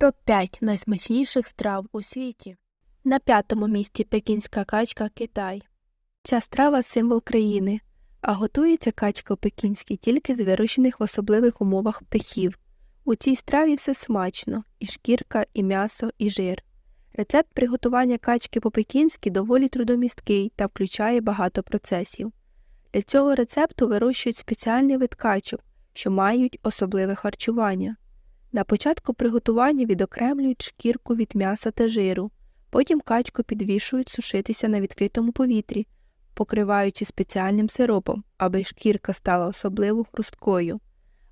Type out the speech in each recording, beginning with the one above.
Топ-5 найсмачніших страв у світі. На п'ятому місці пекінська качка Китай. Ця страва символ країни, а готується качка у пекінській тільки з вирощених в особливих умовах птахів. У цій страві все смачно і шкірка, і м'ясо, і жир. Рецепт приготування качки по-пекінськи доволі трудомісткий та включає багато процесів. Для цього рецепту вирощують спеціальний вид качок, що мають особливе харчування. На початку приготування відокремлюють шкірку від м'яса та жиру, потім качку підвішують сушитися на відкритому повітрі, покриваючи спеціальним сиропом, аби шкірка стала особливо хрусткою,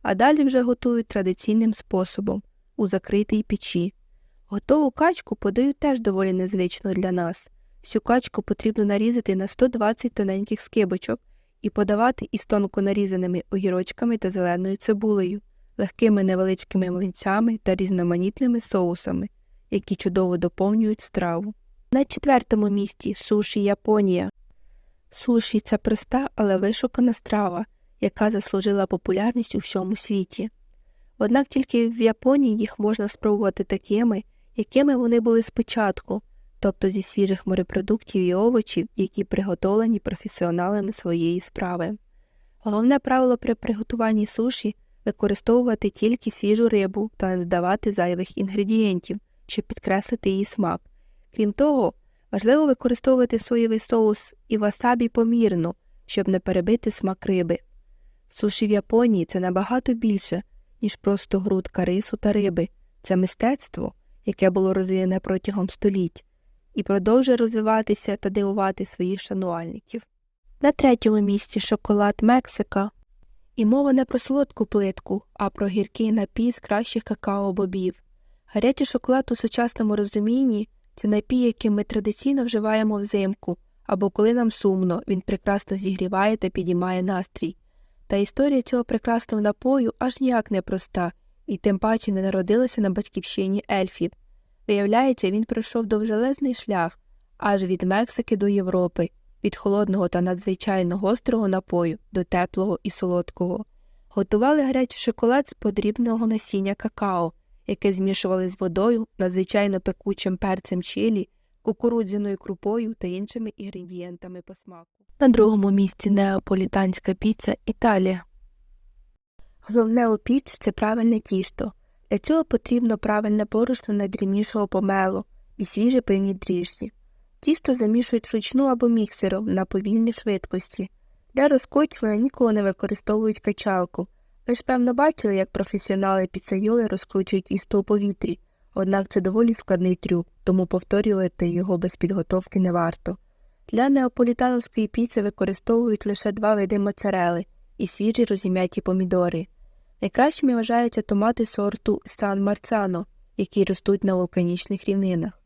а далі вже готують традиційним способом у закритій печі. Готову качку подають теж доволі незвично для нас. Всю качку потрібно нарізати на 120 тоненьких скибочок і подавати із тонко нарізаними огірочками та зеленою цибулею легкими невеличкими млинцями та різноманітними соусами, які чудово доповнюють страву. На четвертому місці суші Японія. Суші це проста, але вишукана страва, яка заслужила популярність у всьому світі. Однак тільки в Японії їх можна спробувати такими, якими вони були спочатку, тобто зі свіжих морепродуктів і овочів, які приготовлені професіоналами своєї справи. Головне правило при приготуванні суші використовувати тільки свіжу рибу та не додавати зайвих інгредієнтів, щоб підкреслити її смак. Крім того, важливо використовувати соєвий соус і васабі помірно, щоб не перебити смак риби. Суші в Японії це набагато більше, ніж просто грудка рису та риби. Це мистецтво, яке було розвіяне протягом століть, і продовжує розвиватися та дивувати своїх шанувальників. На третьому місці шоколад Мексика. І мова не про солодку плитку, а про гіркий напій з кращих какао-бобів. Гарячий шоколад у сучасному розумінні це напій, який ми традиційно вживаємо взимку, або коли нам сумно, він прекрасно зігріває та підіймає настрій. Та історія цього прекрасного напою аж ніяк не проста, і тим паче не народилася на батьківщині ельфів. Виявляється, він пройшов довжелезний шлях аж від Мексики до Європи, від холодного та надзвичайно гострого напою до теплого і солодкого. Готували гарячий шоколад з подрібного насіння какао, яке змішували з водою, надзвичайно пекучим перцем чилі, кукурудзяною крупою та іншими інгредієнтами по смаку. На другому місці неаполітанська піца Італія. Головне у піці це правильне тісто. Для цього потрібно правильне борошно найдрібнішого помелу і свіжі пивні дріжджі. Тісто замішують вручну або міксером на повільній швидкості. Для розкочування ніколи не використовують качалку. Ви ж, певно, бачили, як професіонали піцайоли розкручують тісто у повітрі, однак це доволі складний трюк, тому повторювати його без підготовки не варто. Для неаполітановської піци використовують лише два види моцарели і свіжі розім'яті помідори. Найкращими вважаються томати сорту Сан Марцано, які ростуть на вулканічних рівнинах.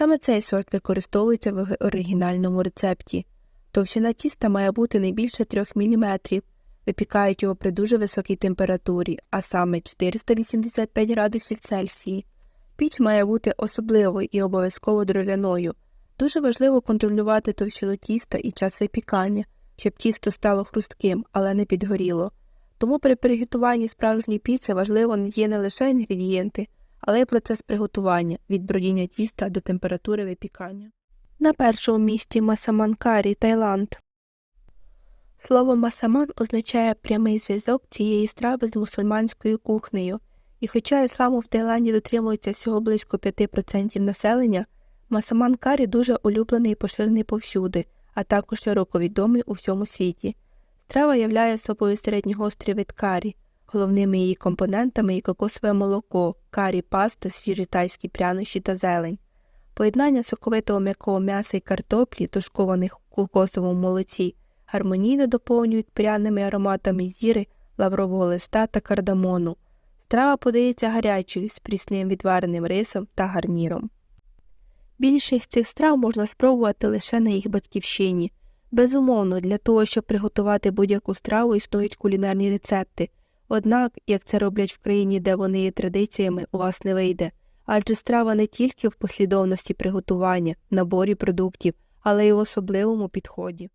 Саме цей сорт використовується в оригінальному рецепті. Товщина тіста має бути не більше 3 мм, випікають його при дуже високій температурі, а саме 485 градусів Цельсії. Піч має бути особливою і обов'язково дров'яною. Дуже важливо контролювати товщину тіста і час випікання, щоб тісто стало хрустким, але не підгоріло. Тому при приготуванні справжньої піци важливо є не лише інгредієнти але й процес приготування від бродіння тіста до температури випікання. На першому місці масаманкарі Таїланд. Слово масаман означає прямий зв'язок цієї страви з мусульманською кухнею, і хоча ісламу в Таїланді дотримується всього близько 5% населення, масаман карі дуже улюблений і поширений повсюди, а також широко відомий у всьому світі. Страва являє собою середньогострий вид карі, Головними її компонентами є кокосове молоко, карі паста, свіжі тайські прянощі та зелень. Поєднання соковитого м'якого м'яса і картоплі, тушкованих у кокосовому молоці, гармонійно доповнюють пряними ароматами зіри, лаврового листа та кардамону. Страва подається гарячою з прісним відвареним рисом та гарніром. Більшість цих страв можна спробувати лише на їх батьківщині. Безумовно, для того, щоб приготувати будь-яку страву, існують кулінарні рецепти. Однак, як це роблять в країні, де вони є традиціями, у вас не вийде, адже страва не тільки в послідовності приготування, наборі продуктів, але й у особливому підході.